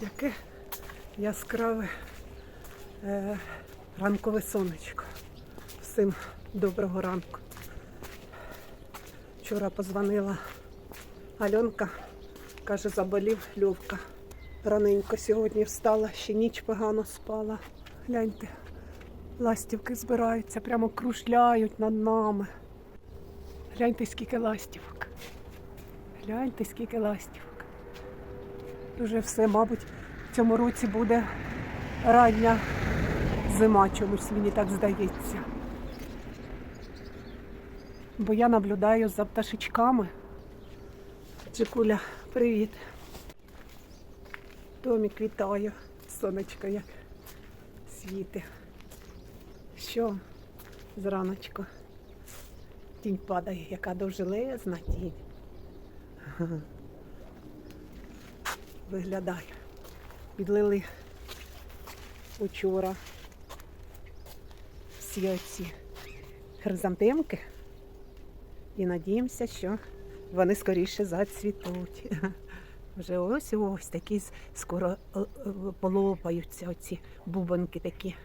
Яке яскраве е, ранкове сонечко. Всім доброго ранку. Вчора позвонила Альонка, каже, заболів Льовка. Раненько сьогодні встала, ще ніч погано спала. Гляньте, ластівки збираються, прямо кружляють над нами. Гляньте, скільки ластівок. Гляньте, скільки ластівок. Дуже все, мабуть, в цьому році буде рання зима, чомусь мені так здається. Бо я наблюдаю за пташечками. Джикуля, привіт. Домик вітаю. Сонечко як світи. Що зраночку? Тінь падає, яка довжелезна тінь. Виглядає. Підлили учора всі оці хризантемки і надіємося, що вони скоріше зацвітуть. Вже ось ось такі скоро е, е, полопаються оці бубонки такі.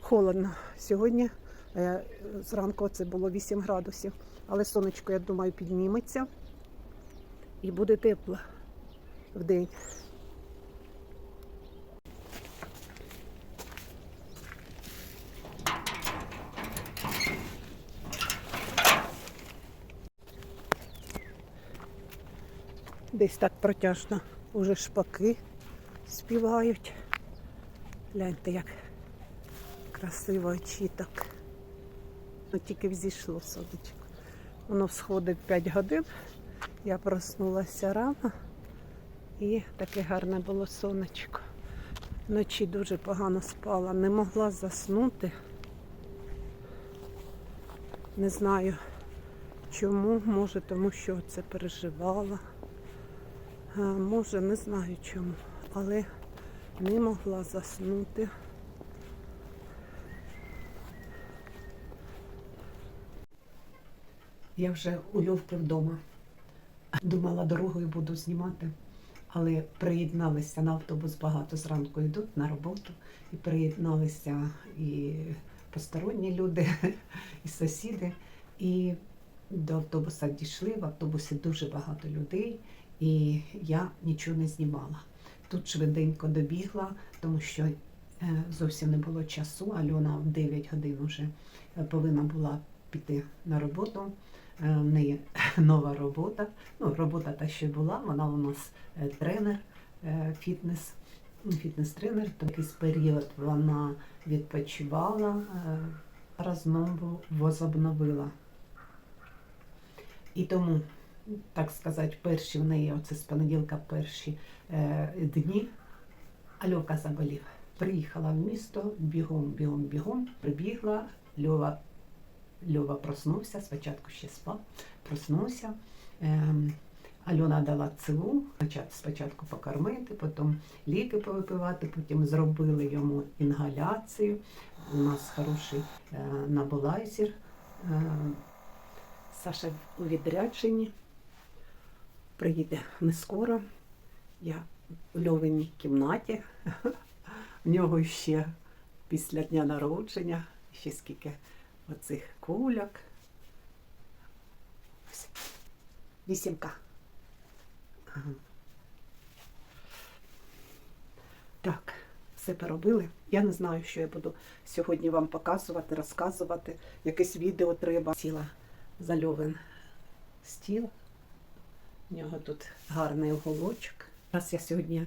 Холодно. Сьогодні е, зранку це було 8 градусів, але сонечко, я думаю, підніметься і буде тепло в день. Десь так протяжно уже шпаки співають. Гляньте, як красиво очіток. Ну, тільки взійшло сонечко. Воно всходить 5 годин. Я проснулася рано і таке гарне було сонечко. Вночі дуже погано спала, не могла заснути. Не знаю чому, може тому що це переживала. Може, не знаю чому, але не могла заснути. Я вже у Льовки вдома. Думала, дорогою буду знімати, але приєдналися на автобус багато зранку йдуть на роботу, і приєдналися і посторонні люди, і сусіди. І до автобуса дійшли. В автобусі дуже багато людей, і я нічого не знімала. Тут швиденько добігла, тому що е, зовсім не було часу. Альона в 9 годин вже е, повинна була піти на роботу. Е, В неї нова робота. Ну, робота та що була, вона у нас е, тренер, е, фітнес, ну, фітнес-тренер. Якийсь період вона відпочивала, знову возобновила. І тому, так сказати, перші в неї, оце з понеділка перші е, дні, Альока заболів. Приїхала в місто, бігом, бігом, бігом, прибігла, Льова Льова проснувся, спочатку ще спав, проснувся. Ем, Альона дала почати спочатку покормити, потім ліки повипивати, потім зробили йому інгаляцію. У нас хороший е, набулайзер. Е, Саша у відрядженні. Приїде не скоро. Я в Льовиній кімнаті. В нього ще після дня народження, ще скільки оцих кульок. Ось. Вісімка. Так, все поробили. Я не знаю, що я буду сьогодні вам показувати, розказувати. Якесь відео треба. Сіла зальовин стіл. У нього тут гарний уголочок. Раз я сьогодні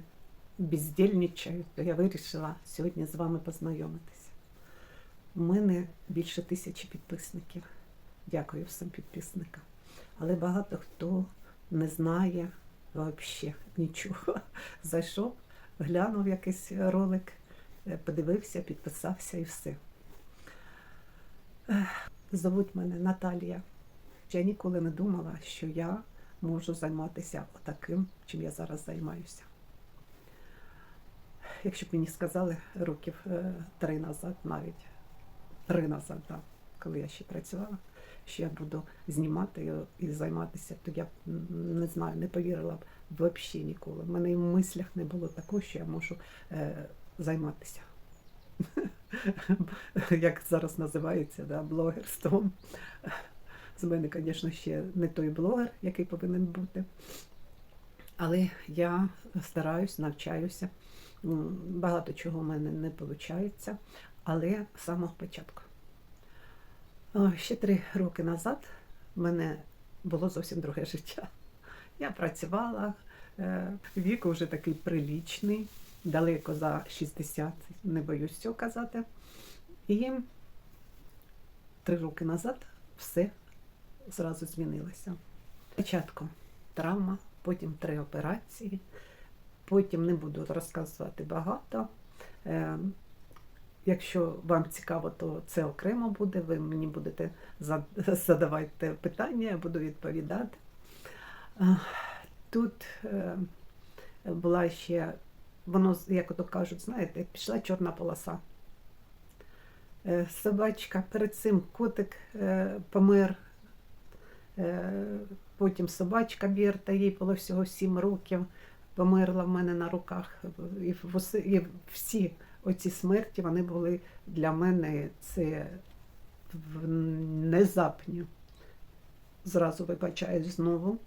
бездільничаю, то я вирішила сьогодні з вами познайомитися. У мене більше тисячі підписників. Дякую всім підписникам. Але багато хто не знає взагалі нічого. Зайшов, глянув якийсь ролик, е, подивився, підписався і все. Зовуть мене Наталія. Я ніколи не думала, що я можу займатися отаким, чим я зараз займаюся. Якщо б мені сказали років е, три назад, навіть три назад, да, коли я ще працювала, що я буду знімати і, займатися, то я не знаю, не повірила б Взагалі ніколи. В мене і в мислях не було такого, що я можу е, займатися. Як зараз називається, да, блогерством. З мене, звісно, ще не той блогер, який повинен бути. Але я стараюсь, навчаюся. Багато чого в мене не виходить, але з самого початку. Ще три роки назад в мене було зовсім друге життя. Я працювала, е, вік вже такий прилічний, далеко за 60, не боюсь цього казати. І три роки назад все зразу змінилося. Спочатку травма, потім три операції, потім не буду розказувати багато. Якщо вам цікаво, то це окремо буде. Ви мені будете задавати питання, я буду відповідати. Тут е, була ще, воно, як ото кажуть, знаєте, пішла чорна полоса. Е, Собачка, перед цим котик е, помер, потім собачка Бірта, їй було всього 7 років, померла в мене на руках. І всі оці смерті вони були для мене це внезапні. Зразу вибачаюсь знову.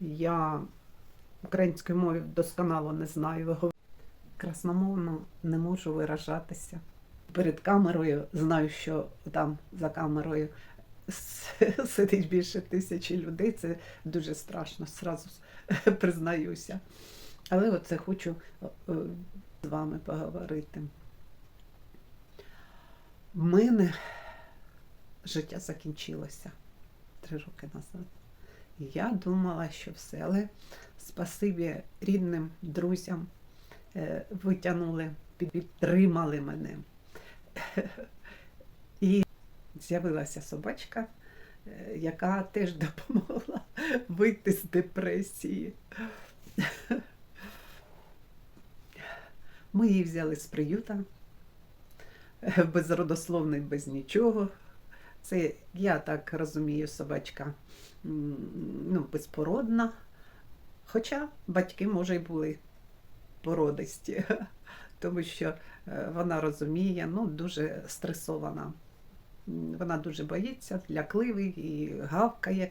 Я української мови досконало не знаю. Красномовно не можу виражатися. Перед камерою знаю, що там за камерою сидить більше тисячі людей. Це дуже страшно, зразу признаюся. Але оце хочу е, з вами поговорити. В мене життя закінчилося три роки назад. Я думала, що все, але спасибі рідним друзям е, витягнули, підтримали мене. І з'явилася собачка, е, яка теж допомогла вийти з депресії. Ми її взяли з приюта, е, безродословний, без нічого. Це, я так розумію, собачка ну, безпородна. Хоча батьки, може, й були породисті, тому що е, вона розуміє, ну, дуже стресована. Вона дуже боїться, лякливий і гавкає.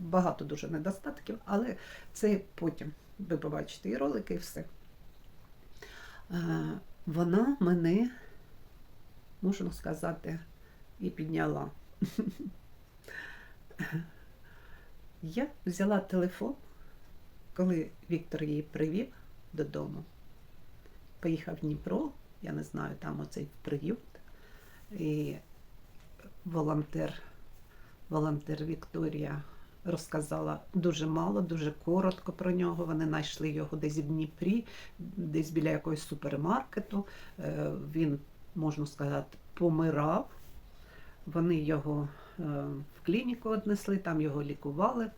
Багато дуже недостатків, але це потім. Ви побачите і ролики, і все. Е, Вона мене, можна сказати, і підняла. Я взяла телефон, коли Віктор її привів додому. Поїхав в Дніпро, я не знаю, там оцей приют. І волонтер, волонтер Вікторія розказала дуже мало, дуже коротко про нього. Вони знайшли його десь в Дніпрі, десь біля якогось супермаркету. Е, Він, можна сказати, помирав. Вони його е, в клініку віднесли, там його лікували. Е,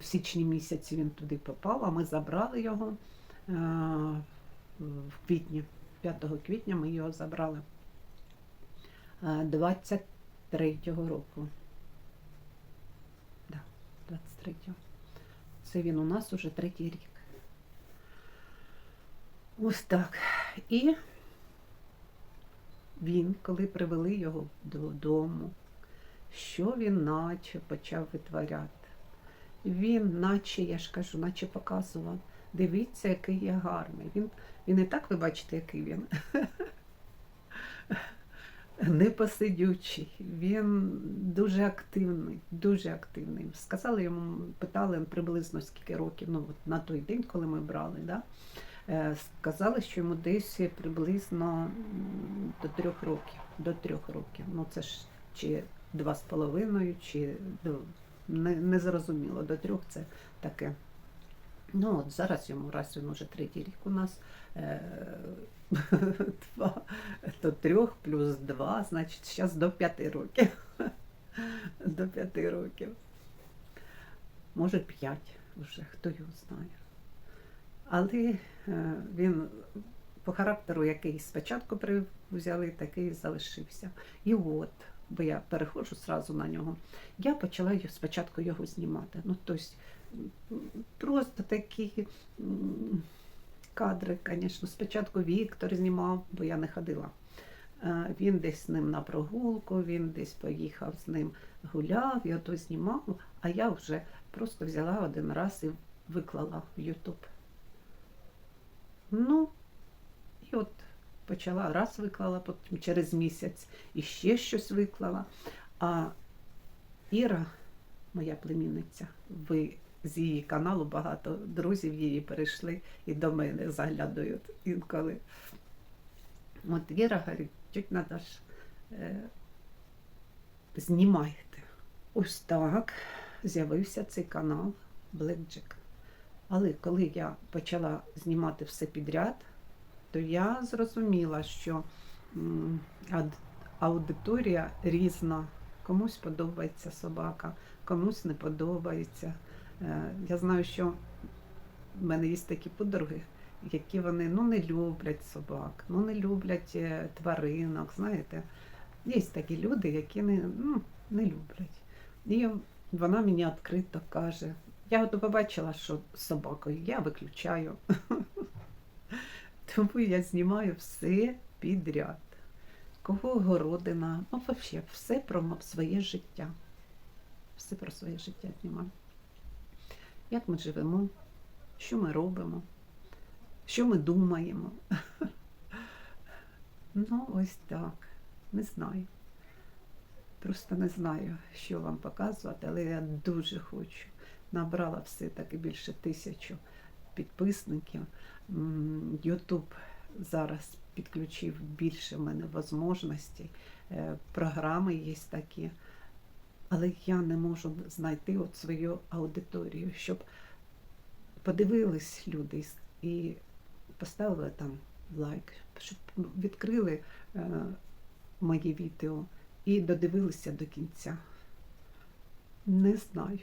В січні місяці він туди попав, а ми забрали його в квітні, 5 квітня ми його забрали. Е, 23-го року. Да, 23-го. Це він у нас уже третій рік. Ось так. І він, коли привели його додому, що він наче почав витворяти? Він, наче, я ж кажу, наче показував, дивіться, який я гарний. Він, він і так, ви бачите, який він. Непосидючий, він дуже активний, дуже активний. Сказали йому, питали приблизно скільки років, ну от на той день, коли ми брали, да? Е, сказали, що йому десь приблизно до трьох років. До трьох років. Ну це ж чи два з половиною, чи ну, не, не зрозуміло. До трьох це таке. Ну от зараз йому раз він уже третій рік у нас. Е, два, до трьох плюс два, значить, зараз до п'яти років. До п'яти років. Може, п'ять вже, хто його знає. Але е, він по характеру, який спочатку взяли, такий залишився. І от, бо я переходжу зразу на нього, я почала спочатку його знімати. Ну, тобто Просто такі кадри, звісно. Спочатку Віктор знімав, бо я не ходила. Е, Він десь з ним на прогулку, він десь поїхав з ним гуляв, і ото знімав, а я вже просто взяла один раз і виклала в Ютуб. Ну, і от почала раз виклала, потім через місяць і ще щось виклала. А Іра, моя племінниця, з її каналу багато друзів її перейшли і до мене заглядають інколи. От Віра говорить, тють Наташ, е, знімайте. Ось так з'явився цей канал Blackjack. Але коли я почала знімати все підряд, то я зрозуміла, що м, аудиторія різна. Комусь подобається собака, комусь не подобається. Е, Я знаю, що в мене є такі подруги, які вони ну, не люблять собак, ну не люблять е, тваринок. Знаєте, є такі люди, які не, ну, не люблять. І вона мені відкрито каже: я от побачила, що з собакою, я виключаю. Тому я знімаю все підряд. Кого городина, ну взагалі все про своє життя. Все про своє життя знімаю. Як ми живемо, що ми робимо, що ми думаємо. Ну, ось так. Не знаю. Просто не знаю, що вам показувати, але я дуже хочу. Набрала все-таки більше тисячу підписників. Ютуб зараз підключив більше в мене можливостей. Е, Програми є такі. Але я не можу знайти от свою аудиторію, щоб подивились люди і поставили там лайк, щоб відкрили е, мої відео і додивилися до кінця. Не знаю.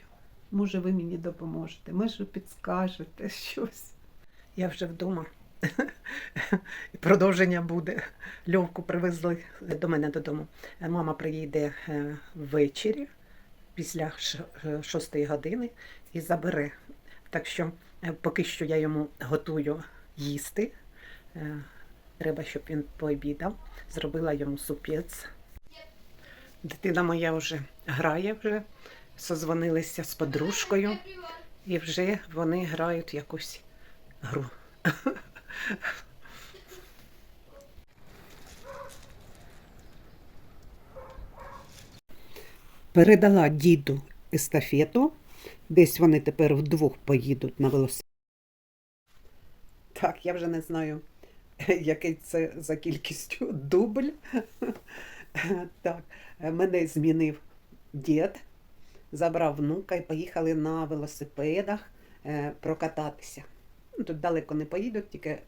Може, ви мені допоможете, може, підскажете щось. Я вже вдома. Продовження буде. Льовку привезли до мене додому. Мама приїде е, ввечері після е, шостої години і забере. Так що е, поки що я йому готую їсти. Е, Треба, щоб він пообідав. Зробила йому супець. Дитина моя вже грає, вже созвонилися з подружкою, і вже вони грають якусь гру. Передала діду естафету. Десь вони тепер вдвох поїдуть на велосипеді. Так, я вже не знаю, який це за кількістю дубль. Так, мене змінив дід, забрав внука і поїхали на велосипедах е, прокататися. Ну, Тут далеко не поїдуть, тільки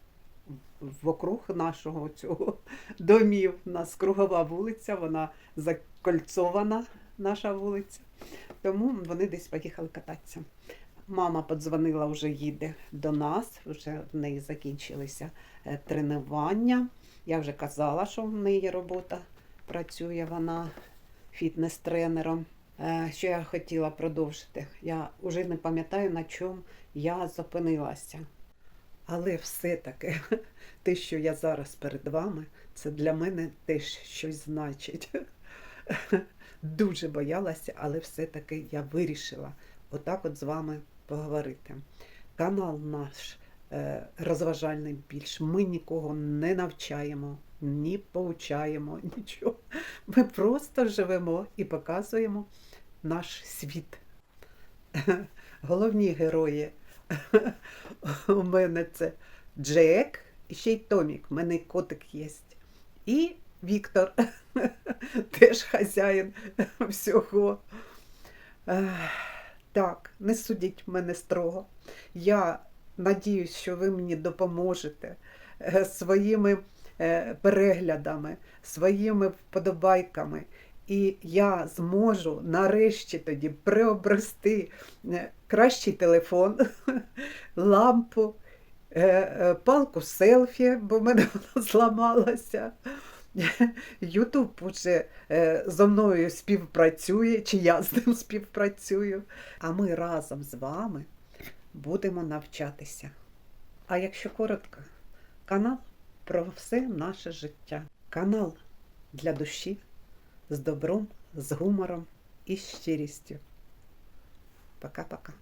вокруг нашого цього домів. У нас кругова вулиця, вона закольцована, наша вулиця. Тому вони десь поїхали кататися. Мама подзвонила, вже їде до нас, вже в неї закінчилися е, тренування. Я вже казала, що в неї робота працює вона фітнес-тренером. Е, Що я хотіла продовжити? Я вже не пам'ятаю, на чому я зупинилася. Але все-таки те, що я зараз перед вами, це для мене теж щось значить. Дуже боялася, але все-таки я вирішила отак от з вами поговорити. Канал наш е, розважальний більш. Ми нікого не навчаємо, ні поучаємо, нічого. Ми просто живемо і показуємо наш світ. Головні герої у мене це Джек і ще й Томік. У мене котик є. І Віктор, теж хазяїн всього. Так, не судіть мене строго. Я надіюсь, що ви мені допоможете е, своїми е, переглядами, своїми вподобайками. І я зможу нарешті тоді приобрести е, кращий телефон, лампу, палку селфі, бо в мене вона зламалася. Ютуб уже е, зо мною співпрацює, чи я з ним співпрацюю. А ми разом з вами будемо навчатися. А якщо коротко, канал про все наше життя. Канал для душі з добром, з гумором і щирістю. Пока-пока.